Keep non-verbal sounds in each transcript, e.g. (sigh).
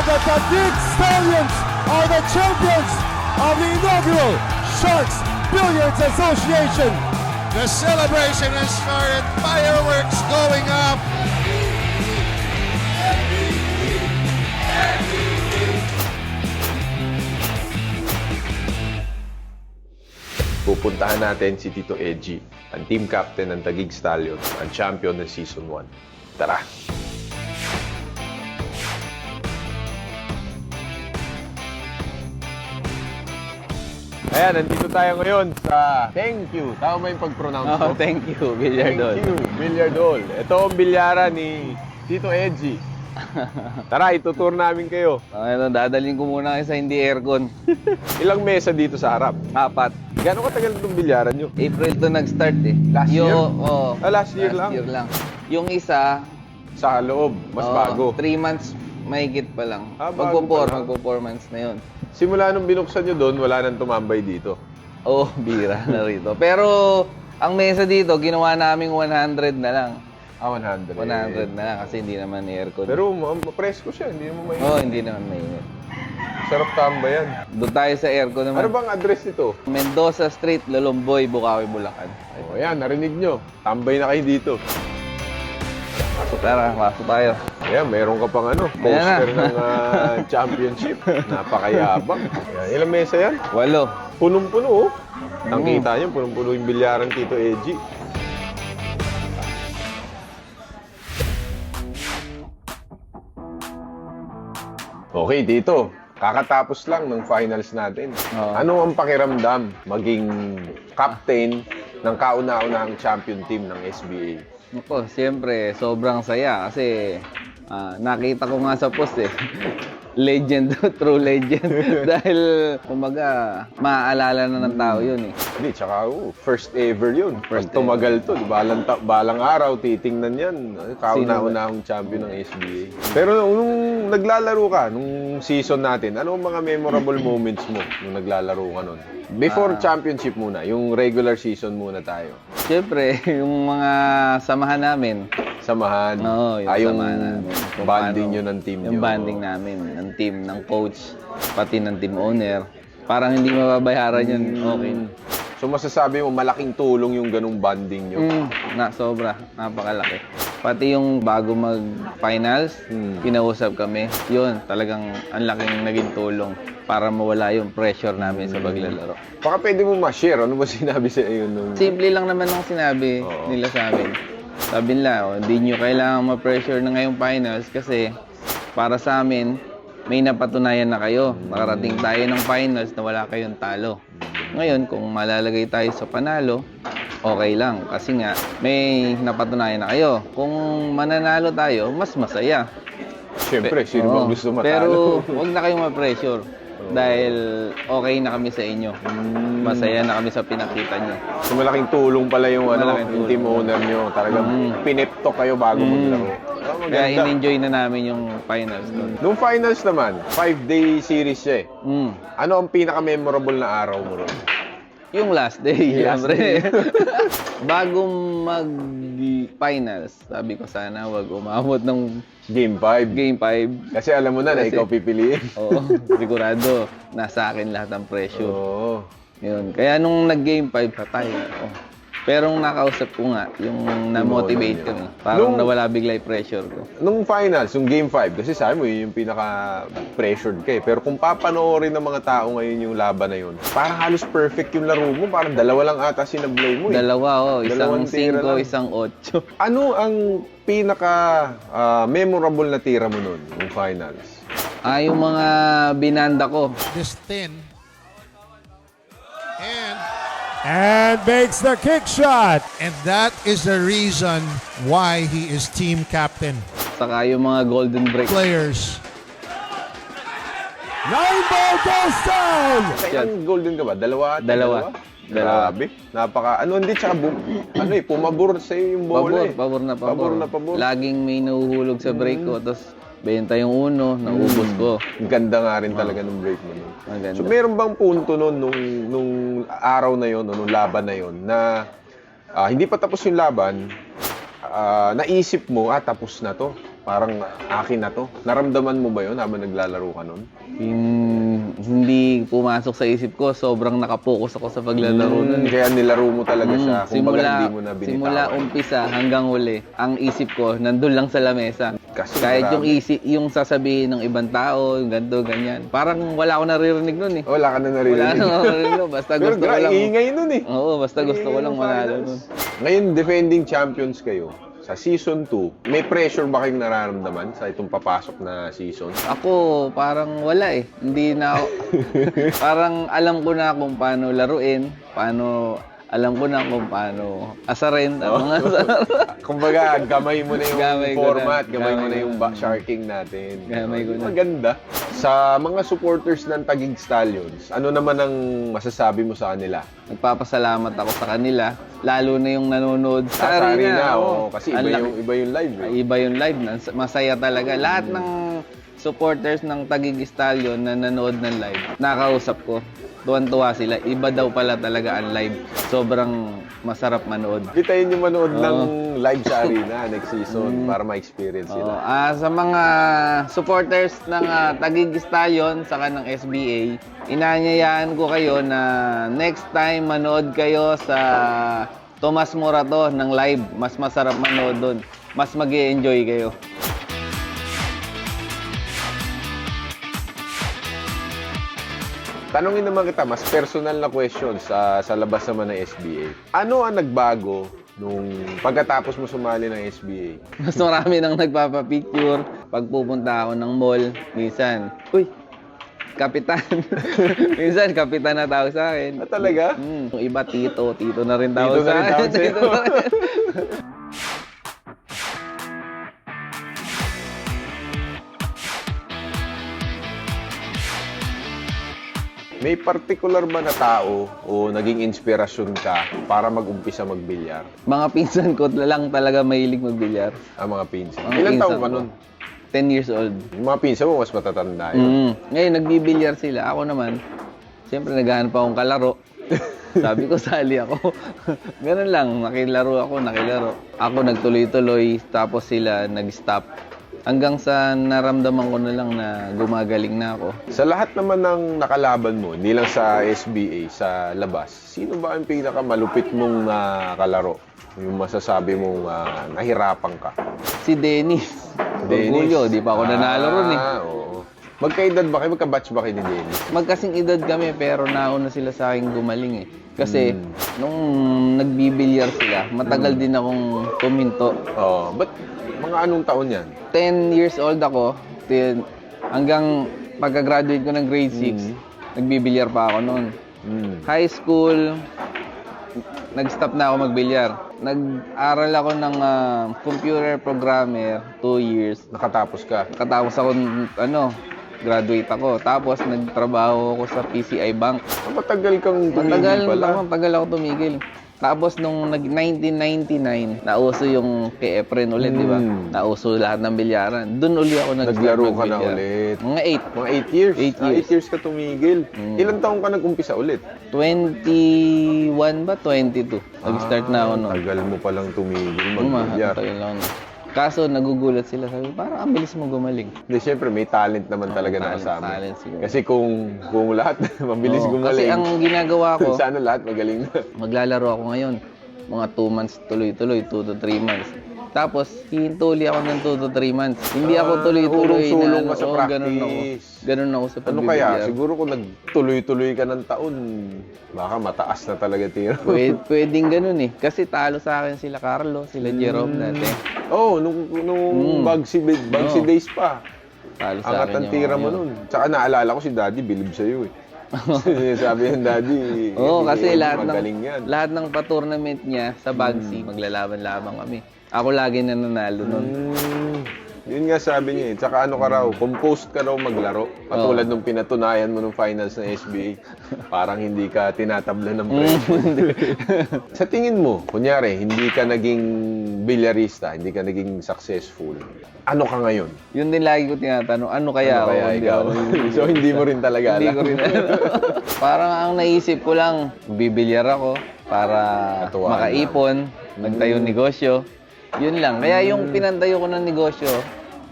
And the Taguig Stallions are the champions of the inaugural Sharks Billiards Association. The celebration has started. Fireworks going up. Pupuntahan natin si Tito Edgy, ang team captain ng Taguig Stallions, ang champion ng Season 1. Tara! Ayan, nandito tayo ngayon sa Thank You. Tama ba yung pag-pronounce ko? Oh, thank you, Billiard Thank you, Billiard Hall. Ito ang bilyara ni Tito Edgy. Tara, itutur namin kayo. Ito, dadalhin ko muna kayo sa hindi aircon. (laughs) Ilang mesa dito sa harap? Apat. Gano'ng katagal itong bilyaran nyo? April to nag-start eh. Last year? oo. Ah, last year lang? year lang. Yung isa, Sa loob, mas oo, bago. Three months, mahigit pa lang. Ah, bago magpo-four, pa lang. magpo-four months na yun. Simula nung binuksan nyo doon, wala nang tumambay dito. Oo, oh, (laughs) bira na rito. Pero, ang mesa dito, ginawa naming 100 na lang. Ah, 100. 100 na lang kasi hindi naman aircon. Pero ma- ma-presko siya, hindi mo may... Oo, oh, hindi naman mainit. Sarap tambayan. Doon tayo sa aircon naman. Ano bang address nito? Mendoza Street, Lolomboy, Bukawi, Bulacan. O, ayan, narinig nyo. Tambay na kayo dito. Tara, pasok tayo. Ayan, meron ka pang ano, Ayan na. poster ng ah, (laughs) championship. Napakayabang. Ayan, ilang mesa yan? Walo. Punong-puno, oh. Mm. Ang kita nyo, punong-puno yung bilyaran Tito Edgy. Okay, Tito. Kakatapos lang ng finals natin. Oo. Ano ang pakiramdam maging captain ng kauna-unahang champion team ng SBA? Ako, siyempre, sobrang saya kasi ah, nakita ko nga sa post eh. (laughs) legend, (laughs) true legend. (laughs) Dahil, kumbaga, maaalala na ng tao yun eh. Hindi, tsaka oh, first ever yun. First Pag tumagal to, di ba? balang, ta- balang araw, titingnan yan. Kauna-unahang champion ng SBA. Pero nung, nung naglalaro ka, nung season natin, ano ang mga memorable (clears throat) moments mo nung naglalaro ka nun? Before Ah. championship muna, yung regular season muna tayo. Siyempre, (laughs) yung mga samahan namin, Samahan. Oo, yung Ah, yung samahan namin. Kung bonding paano- nyo ng team Yung nyo. banding namin, ng team, ng coach, pati ng team owner. Parang hindi mababayaran yun. Okay. So masasabi mo, malaking tulong yung ganung bonding nyo. Mm, na sobra, napakalaki. Pati yung bago mag-finals, Mm. kinausap kami. Yun, talagang ang laking naging tulong para mawala yung pressure namin sa paglalaro. Baka pwede mo ma-share, ano ba (laughs) sinabi sa iyo nung... Simple lang naman ang sinabi nila sa amin. Sabi nila, oh, hindi nyo kailangan ma-pressure na ngayong finals kasi para sa amin, may napatunayan na kayo. Nakarating tayo ng finals na wala kayong talo. Ngayon, kung malalagay tayo sa panalo, okay lang. Kasi nga, may napatunayan na kayo. Kung mananalo tayo, mas masaya. Siyempre, sino bang gusto matalo? Pero (laughs) huwag na kayong ma-pressure. Dahil okay na kami sa inyo. Mm. Masaya na kami sa pinakita nyo. So malaking tulong pala yung ano, Malaking yung team owner nyo. Talagang Mm. pineptok kayo bago Mm. maglaro. Oh, Kaya maganda. in-enjoy na namin yung finals doon. Nung finals naman, five-day series siya eh. Mm. Ano ang pinaka-memorable na araw mo ron? Yung last day, Last syempre. (laughs) Bago mag-finals, sabi ko sana wag umabot ng Game 5. game 5. Kasi alam mo na na Kasi- ikaw pipiliin. (laughs) Oo, sigurado, nasa akin lahat ng pressure. Oo. Yun. Kaya nung nag-game 5, patay. Oo. Pero nung nakausap ko nga, yung na-motivate ko, parang Nung- nawala bigla yung pressure ko. Nung finals, yung game 5, kasi sabi mo, yun yung pinaka-pressured ka eh. Pero kung papanoorin ng mga tao ngayon yung laban na yun, parang halos perfect yung laro mo. Parang dalawa lang ata sinablay mo eh. Dalawa, oh, isang 5, isang 8. (laughs) ano ang pinaka-memorable ah, na tira mo nun, yung finals? Ah, yung mga binanda ko. This 10 And makes the kick shot. and that is the reason why he is team captain. Saka yung mga golden break. Players Nine ball goes down. Sa ilang golden ka ba? Dalawa? Dalawa. Dalawa. Grabe. Napaka, ano, hindi, tsaka, bum, ano eh, pumabor sa yung bola Pabor, eh. pabor na pabor. Pabor na pabor. Laging may nahuhulog sa break ko, tapos benta yung uno, naubos ko. Ang ganda nga rin talaga ng break mo nun. Ang ganda. So, meron bang punto nun, nung, nung araw na yon, nung laban na yon, na ah, hindi pa tapos yung laban, ah, naisip mo, ah, tapos na to. parang akin na to. Naramdaman mo ba yun habang naglalaro ka nun? Hin- hindi pumasok sa isip ko. Sobrang nakapokus ako sa paglalaro nun. Mm, Kaya nilaro mo talaga siya. Mm, Kumbaga simula, hindi mo na binitawan. simula umpisa hanggang huli, ang isip ko nandun lang sa lamesa. Kasi Kahit yung marami. isip, yung sasabihin ng ibang tao, yung ganito, ganyan. Parang wala ako naririnig nun eh. Wala ka na narinig. Wala na naririnig nun. Basta Pero gusto ko lang. ingay nun eh. Oo, basta gusto ko lang ng manalo nun. Ngayon, defending champions kayo. Sa season 2, may pressure ba kayong nararamdaman sa itong papasok na season? Ako, parang wala eh. Hindi na ako, (laughs) parang alam ko na kung paano laruin, paano, alam ko na kung paano asarin ang mga (laughs) Kumbaga, gamay mo na yung Gamay format, na. gamay mo Gamay na yung na. ba- sharking natin. Gamay ko na. Maganda. Sa mga supporters ng Tagig Stallions, ano naman ang masasabi mo sa kanila? Nagpapasalamat ako sa kanila, lalo na yung nanonood sa, Sa arena. arena, oo. Kasi iba yung, iba yung live eh. Iba yung live. Masaya talaga. Lahat ng supporters ng Tagig Stallion na nanood ng live, nakausap ko. Tuwan-tuwa sila. Iba daw pala talaga ang live. Sobrang masarap manood. Kita yun yung manood Oo. ng live sa arena next season para ma-experience Oo. sila. Ah, sa mga supporters ng ah, Tagig Stallion saka ng SBA, inanyayaan ko kayo na next time manood kayo sa Tomas Morato ng live. Mas masarap manood doon. Mas mag enjoy kayo. Tanungin naman kita, mas personal na question sa, sa labas naman ng SBA. Ano ang nagbago nung pagkatapos mo sumali ng SBA? (laughs) Mas marami nang nagpapapicture. Pag pupunta ako ng mall, minsan, uy, kapitan. (laughs) minsan, kapitan na tawag sa akin. Ah, talaga? Mm, iba, tito. Tito na rin tawag Tito na sa rin akin. tawag sa'yo. (laughs) Tito na rin. May particular ba na tao o naging inspirasyon ka para mag-umpisa magbilyar? Mga pinsan ko lang talaga mahilig magbilyar. Ang mga pinsan. Mga Ilan pinsan taon ka ko. nun? 10 years old. Yung mga pinsan mo, mas matatanda yun. Mm. Ngayon, nagbibilyar sila. Ako naman, siyempre naghahanap akong kalaro. (laughs) Sabi ko, sali ako. (laughs) Ganun lang, nakilaro ako, nakilaro. Ako nagtuloy-tuloy, tapos sila nag-stop. Hanggang sa naramdaman ko na lang na gumagaling na ako. Sa lahat naman ng nakalaban mo, hindi lang sa SBA, sa labas, sino ba ang pinakamalupit mong ah, kalaro? Yung masasabi mong ah, nahirapan ka? Si Dennis. Orgulyo, di pa ako nanalo ron eh. Ah, oo. Magkaedad ba kayo? Magka-batch ba kayo ni Dennis? Magkasing edad kami pero nauna sila sa akin gumaling eh. Kasi Hmm. nung nagbibilyar sila, matagal din akong kuminto. Oo. Ba't mga anong taon yan? 10 years old ako, till, hanggang pagka-graduate ko ng grade 6, Mm. nagbibilyar pa ako noon. Hmm. High school, nag-stop na ako magbilyar. Nag-aral ako ng ah, computer programmer, 2 years. Nakatapos ka? Katapos ako, ano, graduate ako. Tapos nagtrabaho ako sa PCI Bank. Ah, matagal kang tumigil Matagal, pala. naman, tagal ako tumigil. Tapos nung nag 1999, nauso yung kay Efren ulit, di ba? Mm. Nauso lahat ng bilyaran. Doon uli ako nag Naglaro ka na ulit. Mga Mga 8 years. Eight Ah, years. eight years ka tumigil. Mm. Ilang taong ka nag-umpisa ulit? 8. 21 ba? 22. Nag-start na ako Ah, noon. Tagal mo palang tumigil magbilyar. tayo lang. Kaso nagugulat sila. Sabi, parang ang bilis mo gumaling. Hindi, syempre may talent naman Oo, talaga talent, nakasama. talent siguro. Kasi kung kung lahat (laughs) mabilis Oo, gumaling, Kasi ang ginagawa ko, (laughs) sana lahat magaling na. maglalaro ako ngayon. Mga 2 months tuloy-tuloy, 2 to 3 months. Tapos, hihintuli ako ng 2 to 3 months. Hindi ako Ah, tuloy-tuloy na, ulong-sulong ka sa oo, ganun ako. practice. Ganun ako sa Ano kaya? Siguro kung nagtuloy-tuloy ka ng taon, baka mataas na talaga tira. mo. Pwede, (laughs) pwedeng ganun eh. Kasi talo sa akin sila Carlo, sila Jerome dati. oh, nung, nung Mm. Bagsy, Bagsy Oo. Days pa. Talo sa Angat akin ang yung tira mo nun. Tsaka naalala ko si Daddy, bilib sa'yo eh. (laughs) Sabi ng Daddy, Oo, eh, kasi lahat ng, yan. lahat ng pa-tournament niya sa Bagsy, maglalaban-laban kami. Ako lagi na nanalo nun. Mm, yun nga sabi niya eh. Tsaka ano ka raw, composed ka raw maglaro. Katulad nung pinatunayan mo nung finals ng SBA. (laughs) Parang hindi ka tinatabla ng pressure. (laughs) Sa tingin mo, kunyari, hindi ka naging bilyarista, hindi ka naging successful. Ano ka ngayon? Yun din lagi ko tinatanong, ano kaya ano ako? kaya Hindi ikaw? ako (laughs) nagbibilyar? so hindi mo rin talaga Hindi alam. ko rin alam. Parang ang naisip ko lang, bibilyar ako para Katuwaan makaipon, magtayo Mm. negosyo. Yun lang. Kaya yung pinantayo ko ng negosyo,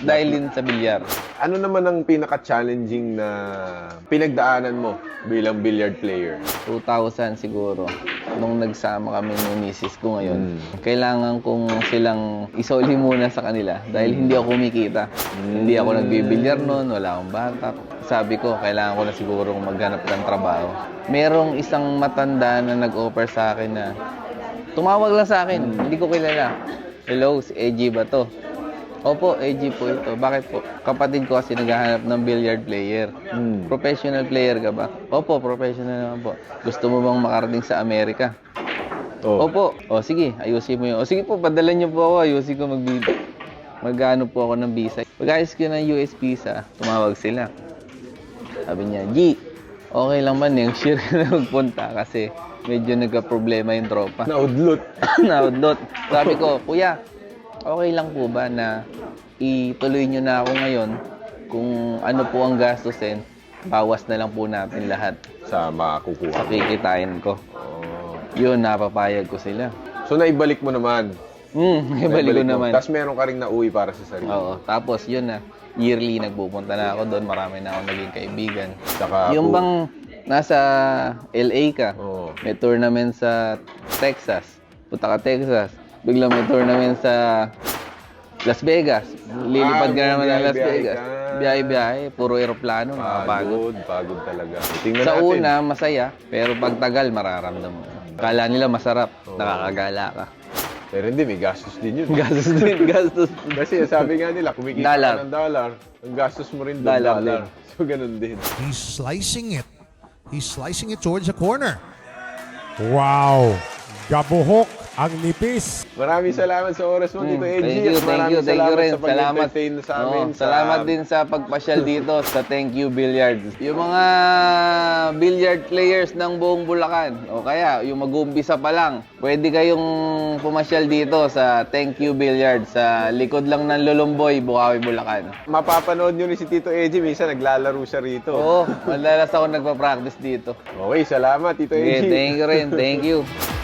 dahil din sa bilyar. Ano naman ang pinaka-challenging na pinagdaanan mo bilang billiard player? 2000 siguro nung nagsama kami ng misis ko ngayon. Mm. Kailangan kong silang isoli muna sa kanila dahil hindi ako kumikita. Hindi ako nagbibilyar noon, wala akong batak. Sabi ko, kailangan ko na siguro maghanap ng trabaho. Merong isang matanda na nag-offer sa akin na tumawag lang sa akin, hindi ko kilala. Hello, si AG ba to? Opo, AG po ito. Bakit po? Kapatid ko kasi naghahanap ng billiard player. Hmm. Professional player ka ba? Opo, professional naman po. Gusto mo bang makarating sa Amerika? Oh. Opo. O sige, ayusin mo yun. O sige po, padala niyo po ako. Ayusin ko mag Magano po ako ng visa. Pag-ayos ko ng US visa, tumawag sila. Sabi niya, G, okay lang man yung share ka na magpunta kasi medyo nagka-problema yung tropa. Naudlot. (laughs) Naudot. Sabi ko, kuya, okay lang po ba na ituloy nyo na ako ngayon kung ano po ang gastusin, bawas na lang po natin lahat Sa makukuha. sa kikitain ko. Oh. Yun, napapayag ko sila. So, naibalik mo naman. Hmm, (laughs) ibalik ko naman. Tapos meron ka rin nauwi para sa sarili. Oo, tapos yun na, yearly nagpupunta na ako doon, marami na ako naging kaibigan. Saka Yung po- bang nasa LA ka, Oo. may tournament sa Texas, punta ka Texas, biglang may tournament sa Las Vegas, lilipad ka Ah, naman ng Las Vegas. ka. Biyahe-biyahe, puro eroplano, nakapagod. Pagod, pagod talaga. Tingnan Sa natin. una, masaya, pero pag tagal, mararamdaman mo. Kala nila masarap, nakakagala ka. Pero hindi, may gastos din yun. (laughs) Gastos din, gastos. Kasi sabi nga nila, kumikita Dollar. ka ng dollar, ang gastos mo rin doon, Dollar dollar. din. (laughs) So, ganun din. He's slicing it. He's slicing it towards the corner. Wow! Gabuhok ang nipis. Maraming salamat sa oras mo, Tito Mm, Edgy. Thank you, thank maraming you, thank you rin. sa Salamat. sa amin. Oo, sa- Salamat din sa pagpasyal dito sa Thank You Billiards. Yung mga billiard players ng buong Bulacan, o kaya yung mag-umpisa pa lang, pwede kayong pumasyal dito sa Thank You Billiards sa likod lang ng Lulumboy, Bukawi, Bulacan. Mapapanood nyo rin si Tito Edgy, minsan naglalaro siya rito. Oo, madalas ako nagpa-practice dito. Okay, salamat Tito Okay, Edgy. thank you rin. Thank you. (laughs)